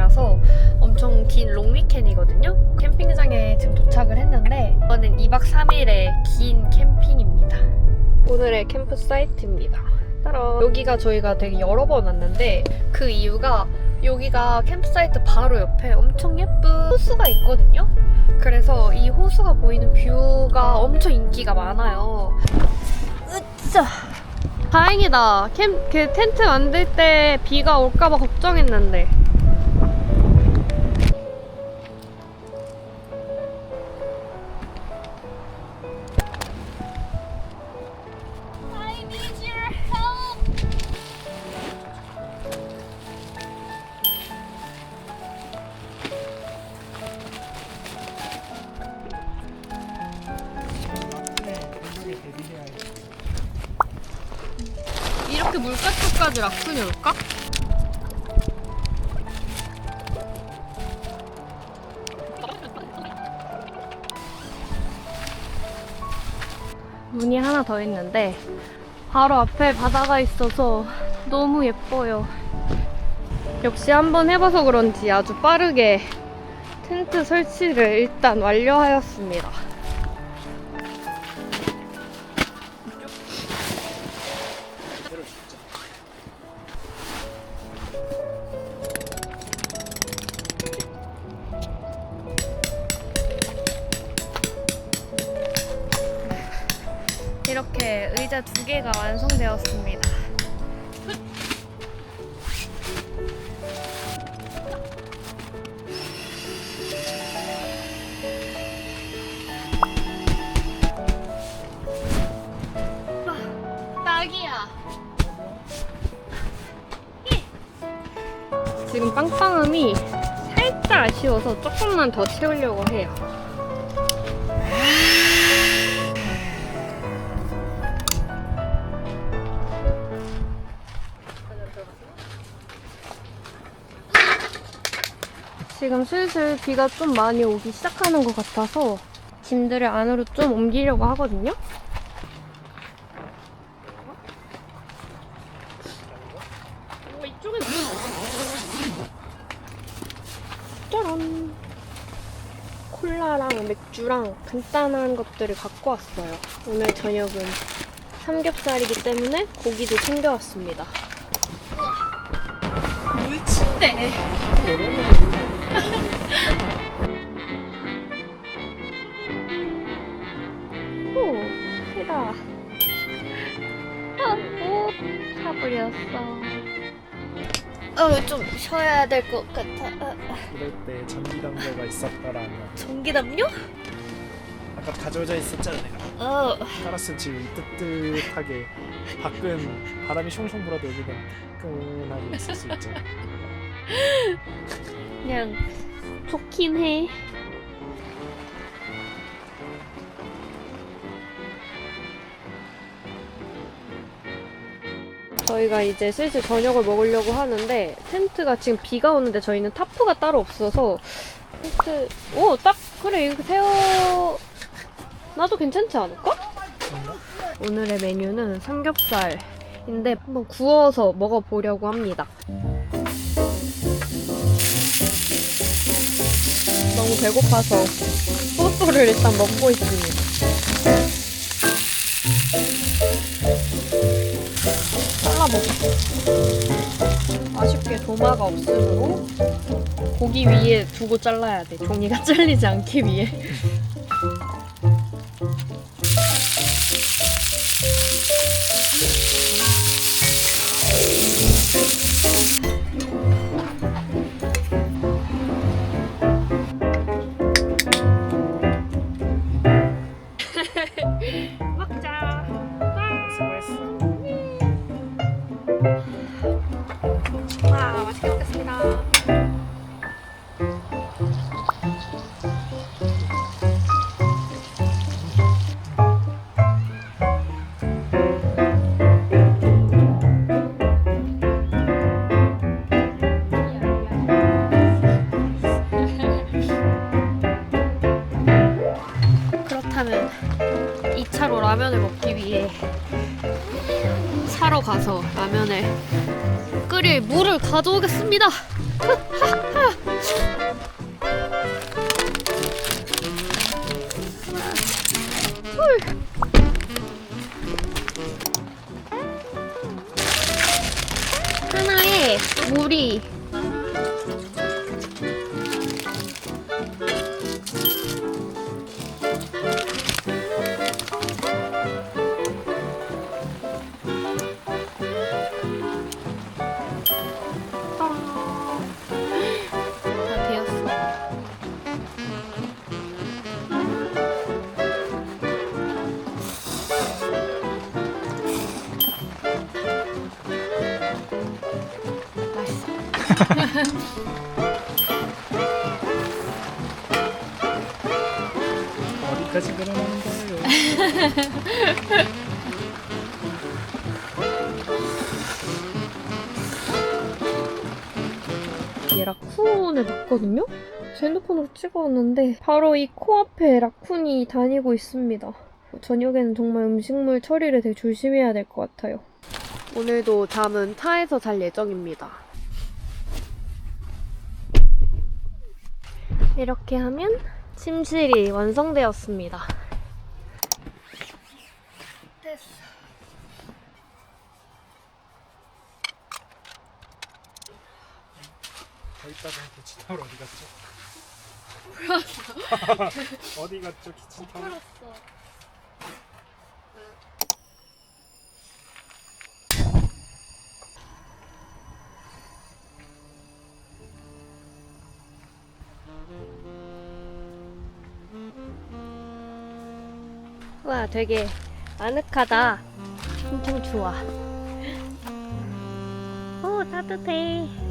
데이라서 엄청 긴 롱위켄이거든요. 캠핑장에 지금 도착을 했는데 이거는 2박 3일의 긴 캠핑입니다. 오늘의 캠프 사이트입니다. 따라 여기가 저희가 되게 여러 번 왔는데 그 이유가 여기가 캠프사이트 바로 옆에 엄청 예쁜 호수가 있거든요. 그래서 이 호수가 보이는 뷰가 엄청 인기가 많아요. 으짜. 다행이다. 캠, 그 텐트 만들 때 비가 올까봐 걱정했는데. 물가쪽까지 라쿤이 올까? 문이 하나 더 있는데 바로 앞에 바다가 있어서 너무 예뻐요. 역시 한번 해봐서 그런지 아주 빠르게 텐트 설치를 일단 완료하였습니다. 지금 빵빵함이 살짝 아쉬워서 조금만 더 채우려고 해요. 지금 슬슬 비가 좀 많이 오기 시작하는 것 같아서 짐들을 안으로 좀 옮기려고 하거든요. 어, 이쪽에 짜란 콜라랑 맥주랑 간단한 것들을 갖고 왔어요. 오늘 저녁은 삼겹살이기 때문에 고기도 챙겨왔습니다. 물친대. 오, 크다. 아, 오, 차버렸어. 어, 좀 쉬어야 될 것 같아. 아, 아. 이럴 때 전기담요가 있었더라면 전기담요? 아까 가져져 있었잖아 내가 어, 깔았으면 지금 뜨뜻하게 밖은 바람이 숑숑 불어도 여기는 뜨끈하게 있을 수 있잖아 그냥 좋긴 해. 저희가 이제 슬슬 저녁을 먹으려고 하는데 텐트가 지금 비가 오는데 저희는 타프가 따로 없어서 텐트 오 딱 그래 이렇게 세워 놔도 괜찮지 않을까? 오늘의 메뉴는 삼겹살인데 한번 구워서 먹어보려고 합니다. 너무 배고파서 소스를 일단 먹고 있습니다. 먹어. 아쉽게 도마가 없으므로 고기 위에 두고 잘라야 돼. 종이가 잘리지 않기 위해. 위해 사러 가서 라면을 끓일 물을 가져오겠습니다. 하나의 물이 제 핸드폰으로 찍어왔는데 바로 이 코앞에 라쿤이 다니고 있습니다. 저녁에는 정말 음식물 처리를 되게 조심해야 될 것 같아요. 오늘도 잠은 차에서 잘 예정입니다. 이렇게 하면 침실이 완성되었습니다. 됐어. 거기다가 키친타올 어디 갔죠? 어디 갔죠 키친타올? 와, 되게 아늑하다. 엄청 좋아. 오, 따뜻해.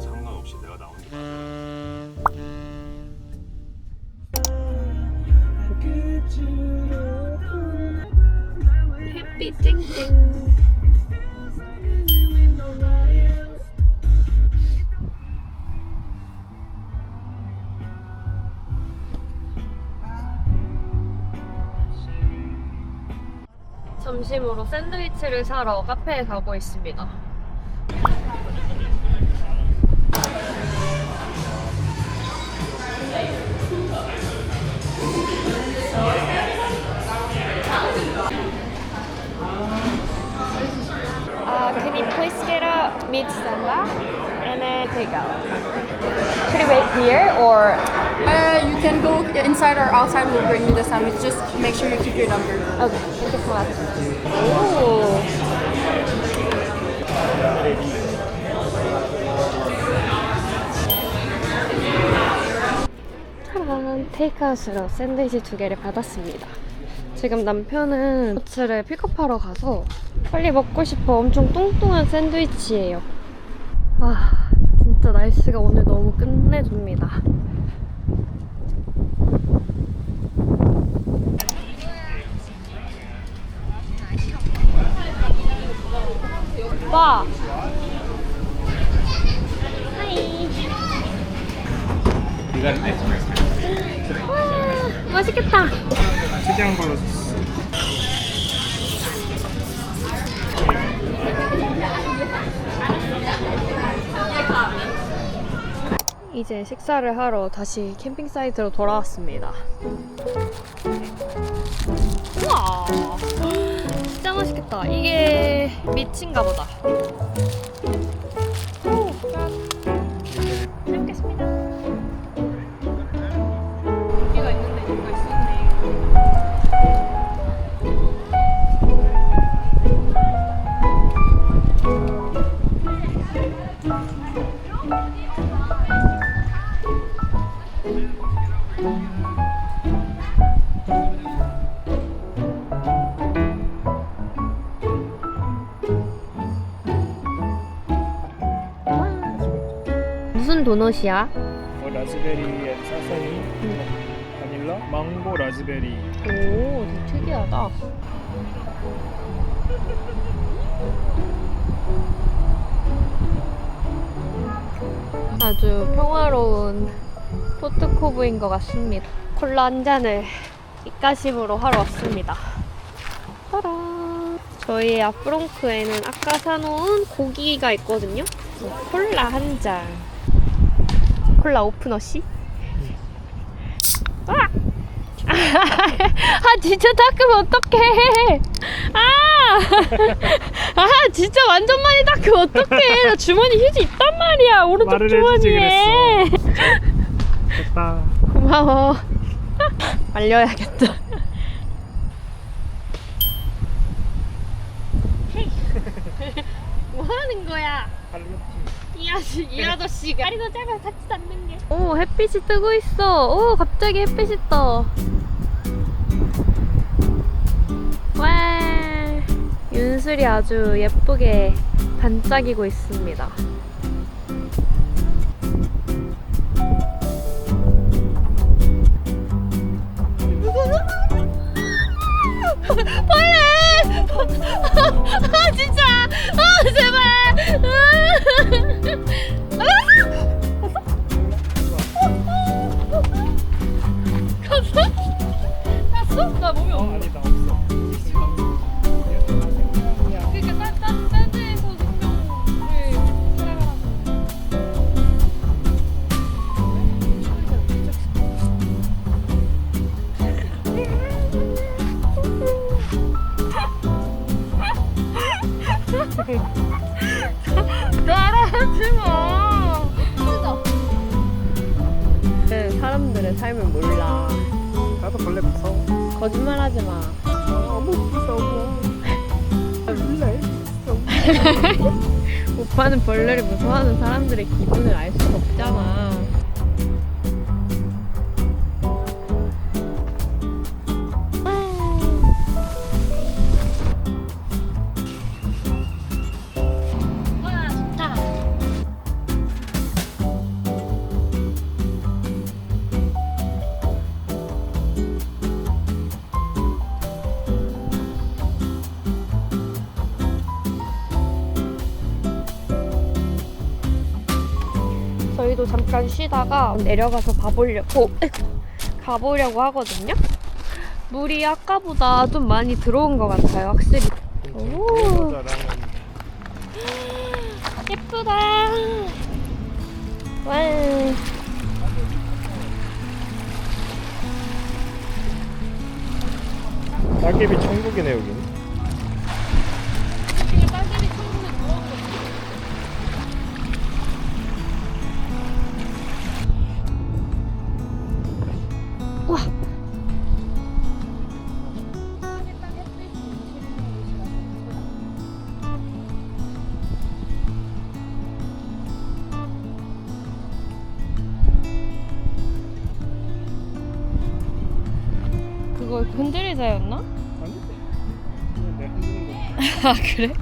형수님이랑 상관없이 내가 나온 게. 햇빛 쨍쨍. 점심으로 샌드위치를 사러 카페에 가고 있습니다. Meat samba and a takeout? Should we wait here or? Uh, you can go inside or outside. We'll bring you the sandwich. Just make sure you keep your number. Okay, thank you so much. Ooh. 테이크아웃으로 샌드위치 두 개를 받았습니다. 지금 남편은 버츠를 픽업하러 가서 빨리 먹고 싶어 엄청 뚱뚱한 샌드위치예요. 아, 진짜 날씨가 오늘 너무 끝내줍니다. 오빠! 하이! 와, 맛있겠다! 특이한 걸로 이제 식사를 하러 다시 캠핑 사이트로 돌아왔습니다. 우와! 진짜 맛있겠다. 이게 미친가 보다. 무슨 도넛이야? 뭐 라즈베리 앤 사사미, 바닐라, 망고, 라즈베리. 오, 되게 특이하다. 아주 평화로운 포트코브인 것 같습니다. 콜라 한 잔을 입가심으로 하러 왔습니다. 따란! 저희 앞브롱크에는 아까 사놓은 고기가 있거든요. 콜라 한 잔. 콜라 오프너시? 아! 아 진짜 닦으면 어떡해 아! 아 진짜 완전 많이 닦으면 어떡해 나 주머니 휴지 있단 말이야 오른쪽 말을 해주지 주머니에 됐다. 고마워 말려야겠다 뭐 하는 거야 이, 아저씨, 이 아저씨가 다리도 짧아 닿지 않는 게. 오 햇빛이 뜨고 있어. 오 갑자기 햇빛이 떠. 와 윤술이 아주 예쁘게 반짝이고 있습니다. 벌레! 아 진짜! 아 제발! 갔어? 나 몸이 어, 없. 아니다 벌레를 무서워하는 사람들의 기분을 알 수 저희도 잠깐 쉬다가 내려가서 봐보려고 가보려고 하거든요. 물이 아까보다 좀 많이 들어온 것 같아요, 확실히. 오. 예쁘다. 와. 낙엽이 천국이네 여기. 그거 흔들리자였나? 아니? 그냥 내 흔드는 거. 아 그래?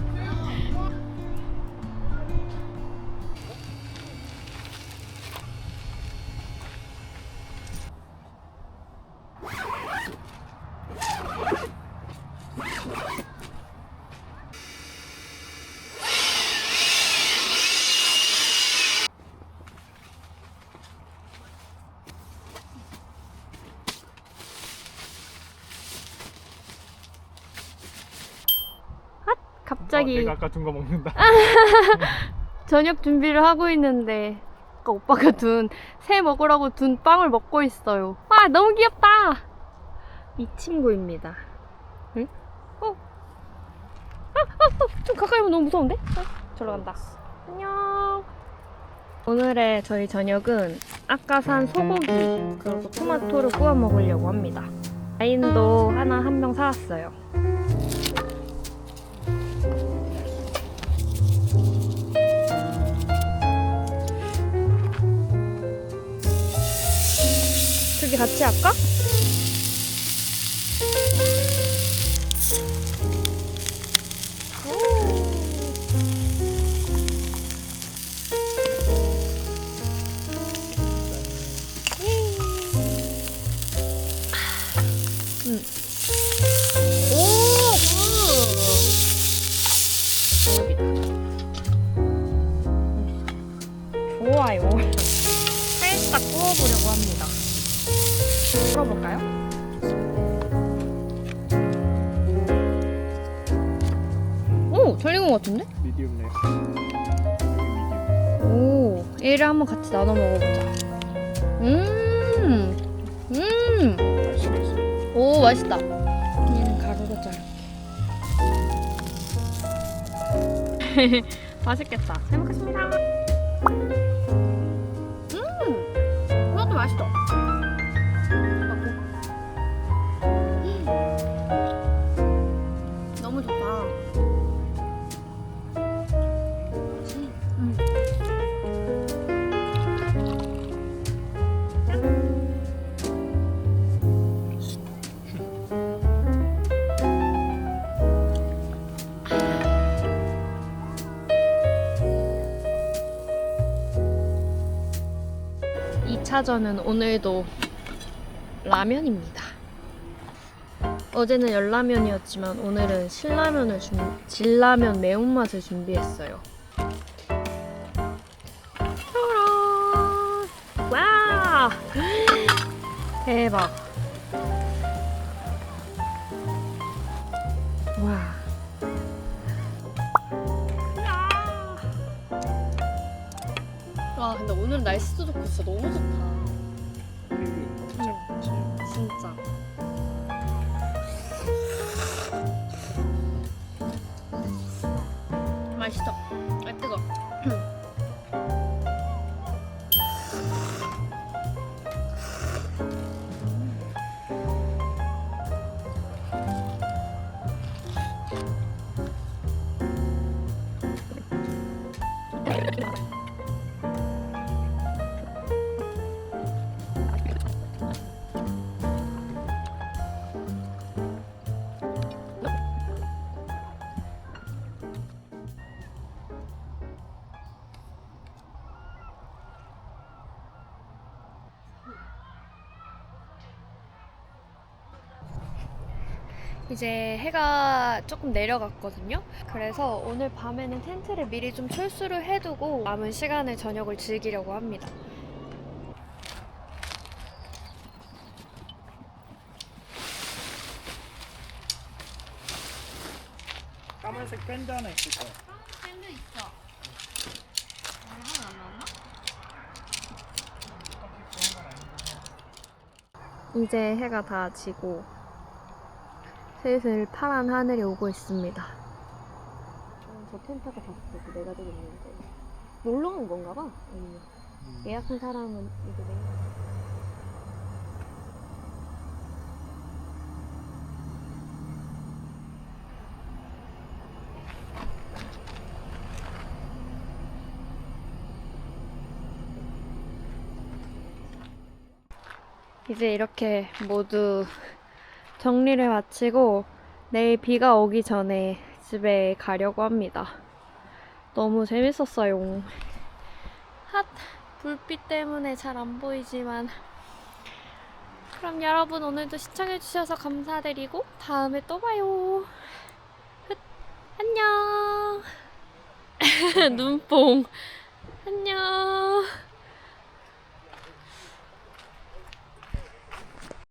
내가 아까 둔 거 먹는다. 저녁 준비를 하고 있는데 아까 오빠가 둔 새 먹으라고 둔 빵을 먹고 있어요. 와 너무 귀엽다. 이 친구입니다. 응? 어? 아, 아, 아, 좀 가까이 오면 너무 무서운데? 어, 저로 간다. 안녕. 오늘의 저희 저녁은 아까 산 소고기 그리고 토마토를 구워 먹으려고 합니다. 와인도 하나 한 병 사왔어요. 둘이 같이 할까? 오, 돌린 것 같은데? 미디움 레어. 오, 얘를 한번 같이 나눠 먹어보자. 음, 음, 맛있겠어. 오, 맛있다. 얘는 가루로 자를게. 맛있겠다. 잘 먹겠습니다. 음, 이것도 맛있어. 이차전은 오늘도 라면입니다. 어제는 열라면이었지만 오늘은 신라면을 준 진라면 매운맛을 준비했어요. 짜란! 와! 대박. 와. 근데 오늘 날씨도 좋고 진짜 너무 좋다. 진짜 그렇지. 진짜. 이제 해가 조금 내려갔거든요. 그래서 오늘 밤에는 텐트를 미리 좀 철수를 해두고 남은 시간에 저녁을 즐기려고 합니다. 까만색 밴드 하나 있을 거야. 밴드 있어. 하나 안 나왔나? 이제 해가 다 지고 슬슬 파란 하늘이 오고 있습니다. 저 텐트가 봤을 때 내가 되겠는데 놀러 간 건가 봐. 아니면 예약한 사람은 이제 내가. 이제 이렇게 모두 정리를 마치고 내일 비가 오기 전에 집에 가려고 합니다. 너무 재밌었어요. 핫! 불빛 때문에 잘 안 보이지만 그럼 여러분 오늘도 시청해주셔서 감사드리고 다음에 또 봐요. 흩. 안녕. 눈뽕. 안녕.